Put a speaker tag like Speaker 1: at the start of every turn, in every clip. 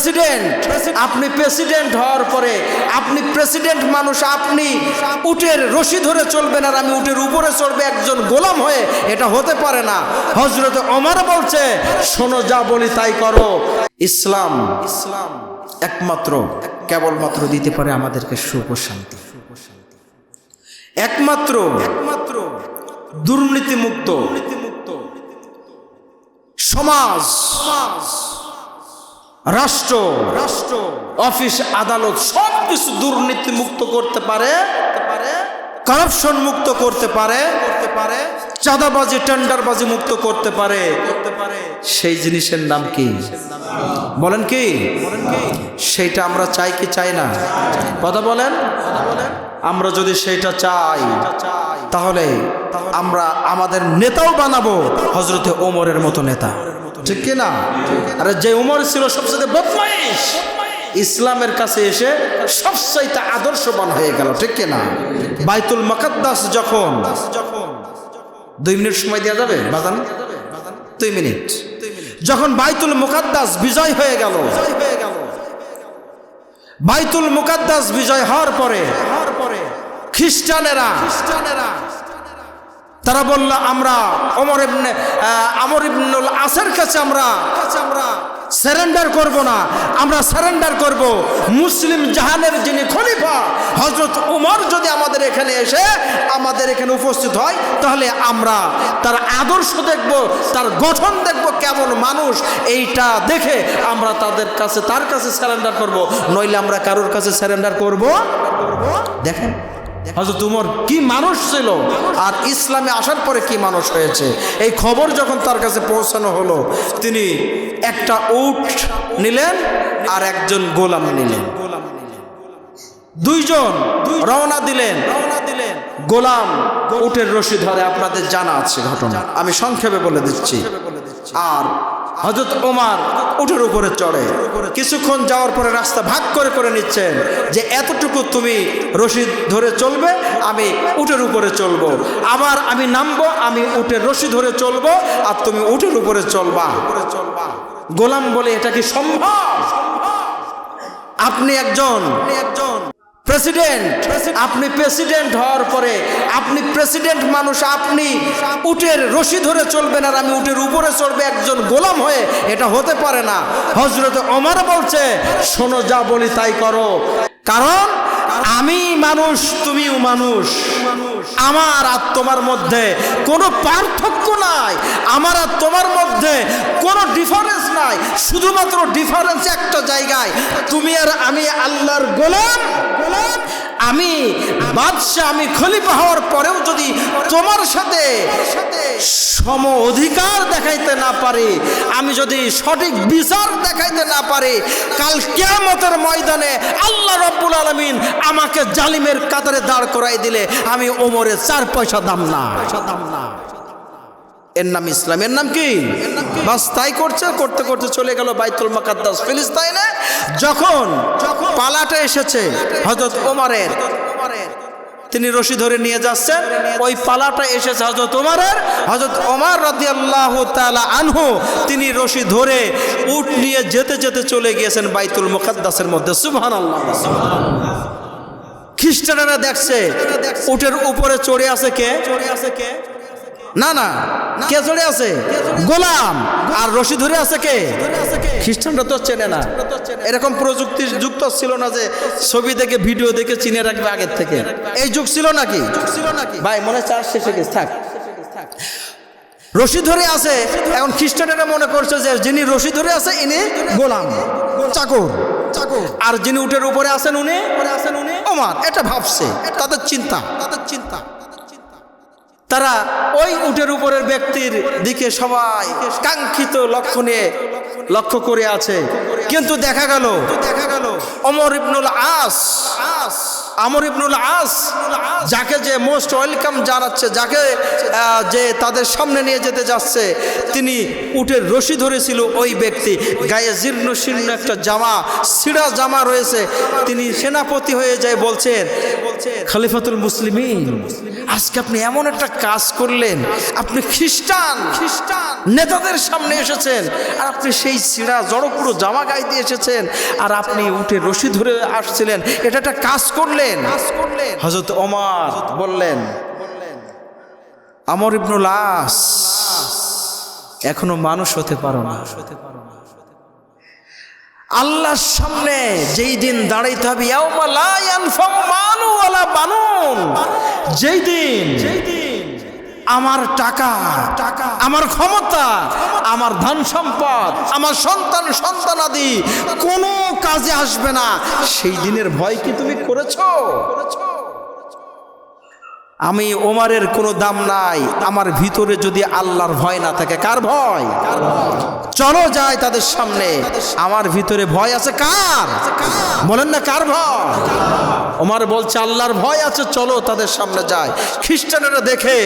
Speaker 1: President আপনি president হওয়ার পরে আপনি প্রেসিডেন্ট মানুষ আপনি উটের রশি ধরে চলবেন আর আমি উটের উপরে চলবে একজন গোলাম হয়ে এটা হতে পারে না। হজরত ওমর বলছে শোনো যা বলি তাই করো। ইসলাম ইসলাম। একমাত্র কেবলমাত্র দিতে পারে আমাদেরকে সুখ ও শান্তি। একমাত্র একমাত্র দুর্নীতি মুক্ত সমাজ। রাষ্ট্র রাষ্ট্র অফিস আদালত সব কিছু দুর্নীতি মুক্ত করতে পারে কারাপশন মুক্ত করতে পারে করতে পারে চাঁদাবাজি টেন্ডারবাজি মুক্ত করতে পারে। করতে পারে। সেই জিনিসের নাম কি? বলেন কি? সেইটা আমরা চাই কি চাই না? কথা বলেন? আমরা যদি সেইটা চাই তাহলে আমরা আমাদের নেতাও বানাবো হজরতে ওমরের মতো নেতা। ঠিক কি না আরে যে উমর ছিল সবচেয়ে বদমাইশ, ইসলামের কাছে এসে সবচাইতে আদর্শবান হয়ে গেল, ঠিক কি না বাইতুল মকাদ্দাস যখন দুই মিনিট সময় দেওয়া যাবে, বাজান? দুই মিনিট। যখন বাইতুল মুকাদ্দাস বিজয় হয়ে গেল, বাইতুল মুকাদ্দাস বিজয় হওয়ার পরে খ্রিস্টানেরা খ্রিস্টানেরা তারা বলল, আমরা অমর ইবনে আমর ইবনুল আসের কাছে আমরা আমরা সারেন্ডার করব না। আমরা সারেন্ডার করব। মুসলিম জাহানের যিনি খলিফা হজরত উমর যদি আমাদের এখানে এসে আমাদের এখানে উপস্থিত হয়, তাহলে আমরা তার আদর্শ দেখব, তার গঠন দেখব, কেমন মানুষ। এইটা দেখে আমরা তাদের কাছে, তার কাছে সারেন্ডার করব। নইলে আমরা কারোর কাছে সারেন্ডার করব? দেখেন। হজরত উমর কি মানুষ ছিল? আর ইসলামে আসার পরে কি মানুষ হয়েছে? এই খবর যখন তার কাছে পৌঁছানো হলো তিনি একটা উট নিলেন আর একজন গোলাম নিলেন। দুইজন রওনা দিলেন। রওনা দিলেন গোলাম উটের রশি ধরে আপনাদের জানা আছে ঘটনা। আমি সংক্ষেপে বলে দিচ্ছি। আর হজরত ওমার উঠের উপরে চড়ে। কিছুক্ষণ যাওয়ার পরে রাস্তা ভাগ করে করে নিচ্ছেন যে এতটুকু তুমি রশি ধরে চলবে, আমি উটের উপরে চলবো। আবার আমি নামবো, আমি উটের রশি ধরে চলবো আর তুমি উটের উপরে চলবা। গোলাম বলে, এটা কি সম্ভব? আপনি একজন একজন প্রেসিডেন্ট আপনি প্রেসিডেন্ট হওয়ার পরে আপনি প্রেসিডেন্ট মানুষ আপনি উটের রশি ধরে চলবেন আর আমি উটের উপরে চলবে একজন গোলাম হয়ে এটা হতে পারে না। হজরত ওমর বলছে শোনো যা বলি তাই করো। কারণ আমি মানুষ তুমিও মানুষ। আমার আর তোমার মধ্যে কোনো পার্থক্য নাই। আমার আর তোমার মধ্যে কোনো ডিফারেন্স নাই। শুধুমাত্র ডিফারেন্স একটা জায়গায়। তুমি আর আমি আল্লাহর গোলাম আমি বাদশাহ, আমি খলিফা হওয়ার পরেও যদি তোমার সাথে সম অধিকার দেখাইতে না পারি, আমি যদি সঠিক বিচার দেখাইতে না পারি, কাল কেয়ামতের ময়দানে আল্লাহ রব্বুল আলমিন আমাকে জালিমের কাতারে দাঁড় করাই দিলে আমি ওমরের চার পয়সা দাম না। পয়সা দাম না এর নাম ইসলাম। এর নাম কি? বাস তাই করছে, করতে করতে চলে গেল বাইতুল মাকাদ্দাস। ফিলিস্তাইনে যখন পালাটা এসেছে হজরত ওমরের, তিনি রশি ধরে নিয়ে যাচ্ছেন। ওই পালাটা এসেছে হজরত ওমরের। হজরত ওমর রাদি আল্লাহ আনহু, তিনি রশি ধরে উট নিয়ে যেতে যেতে চলে গিয়েছেন বাইতুল মুকাদ্দাসের মধ্যে। সুবহান আল্লাহ খ্রিস্টানেরা দেখছে, উটের উপরে চড়ে আছে কে চড়ে আছে কে? না না। কে চড়ে আছে। গোলাম। আর রশি ধরে আছে কে? খ্রিস্টানরা তো চেনে না। এরকম প্রযুক্তি যুক্ত ছিল না যে ছবি দেখে, ভিডিও দেখে চিনে রাখবে আগের থেকে। এই যুগ ছিল নাকি? ছিল নাকি ভাই, মনে চার শেষে গেছে। থাক। রশি ধরে আছে। এখন খ্রিস্টানেরা মনে করছে যে যিনি রশি ধরে আছে, ইনি গোলাম। চাকর। চাকর আর যিনি উটের উপরে আছেন, উনি? আছেন উনি ওমার। এটা ভাবছে। তাদের চিন্তা তাদের চিন্তা। তারা ওই উটের উপরের ব্যক্তির দিকে সবাই কাঙ্ক্ষিত লক্ষ্য নিয়ে লক্ষ্য করে আছে। কিন্তু দেখা গেল দেখা গেল অমর ইবনুল আস আস আমর ইবনুল আস, যাকে যে মোস্ট ওয়েলকাম জানাচ্ছে, যাকে যে তাদের সামনে নিয়ে যেতে যাচ্ছে, তিনি উটের রশি ধরেছিল ওই ব্যক্তি। গায়ে জীর্ণ শীর্ণ একটা জামা, সিরা জামা রয়েছে। তিনি সেনাপতি হয়ে যায় বলছেন, খালিফাতুল মুসলিমিন, আজকে আপনি এমন একটা কাজ করলেন। আপনি খ্রিস্টান খ্রিস্টান নেতাদের সামনে এসেছেন, আর আপনি সেই সিরা জড়পুরো জামা দিয়ে এসেছেন, আর আপনি উঠে রশি ধরে আসছিলেন। এটা একটা কাজ করলেন। হজরত ওমার বললেন আমর ইবনুল আস এখনও মানুষ হতে পারো না। আল্লাহর সামনে যেই দিন দাঁড়াইতে হবে যেই দিন যেই দিন আমার টাকা টাকা। আমার ক্ষমতা আমার ধন সম্পদ আমার সন্তান সন্তানাদি কোনো কাজে আসবে না। সেই দিনের ভয় কি তুমি করেছ? আমি ওমারের কোনো দাম নাই, আমার ভিতরে যদি আল্লাহর ভয় না থাকে, কার ভয়? চলো যায় তাদের সামনে। আমার ভিতরে ভয় আছে কার? বলেন না কার ভয়? ওমার বলছে, আল্লাহর ভয় আছে, চলো তাদের সামনে যায় খ্রিস্টানেরা দেখে,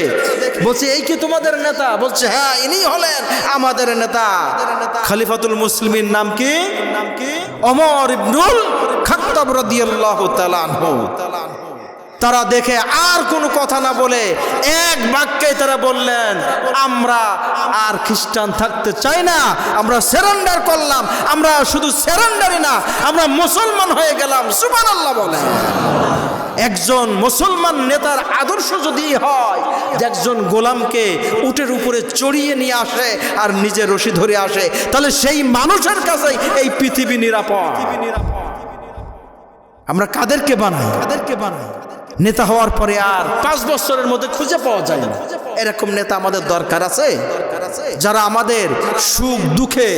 Speaker 1: বলছে, এই কি তোমাদের নেতা? বলছে হ্যাঁ ইনি হলেন আমাদের নেতা। খালিফাতুল মুসলিমের নাম কি? নাম কি অমর ইবনুল খাত্তাব রাদিয়াল্লাহু তাআলা আনহু। তারা দেখে আর কোনো কথা না বলে এক বাক্যে তারা বললেন, আমরা আর খ্রিস্টান থাকতে চাই না, আমরা সেরেন্ডার করলাম, আমরা শুধু সেরেন্ডারই না, আমরা মুসলমান হয়ে গেলাম। সুবান আল্লাহ বলে। একজন মুসলমান নেতার আদর্শ যদি হয়, যে একজন গোলামকে উটের উপরে চড়িয়ে নিয়ে আসে আর নিজে রশি ধরে আসে, তাহলে সেই মানুষের কাছে এই পৃথিবী নিরাপদ। আমরা কাদেরকে বানাই? কাদেরকে বানাই? নেতা হওয়ার পরে আর পাঁচ বছরের মধ্যে খুঁজে পাওয়া যায় না। এরকম নেতা আমাদের দরকার আছে? যারা আমাদের সুখ দুঃখে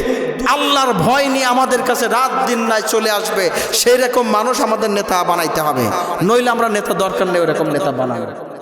Speaker 1: আল্লাহর ভয় নিয়ে আমাদের কাছে রাত দিন নাই চলে আসবে সেই রকম মানুষ আমাদের নেতা বানাইতে হবে। নইলে আমরা নেতা দরকার নেই ওরকম নেতা বানাবো।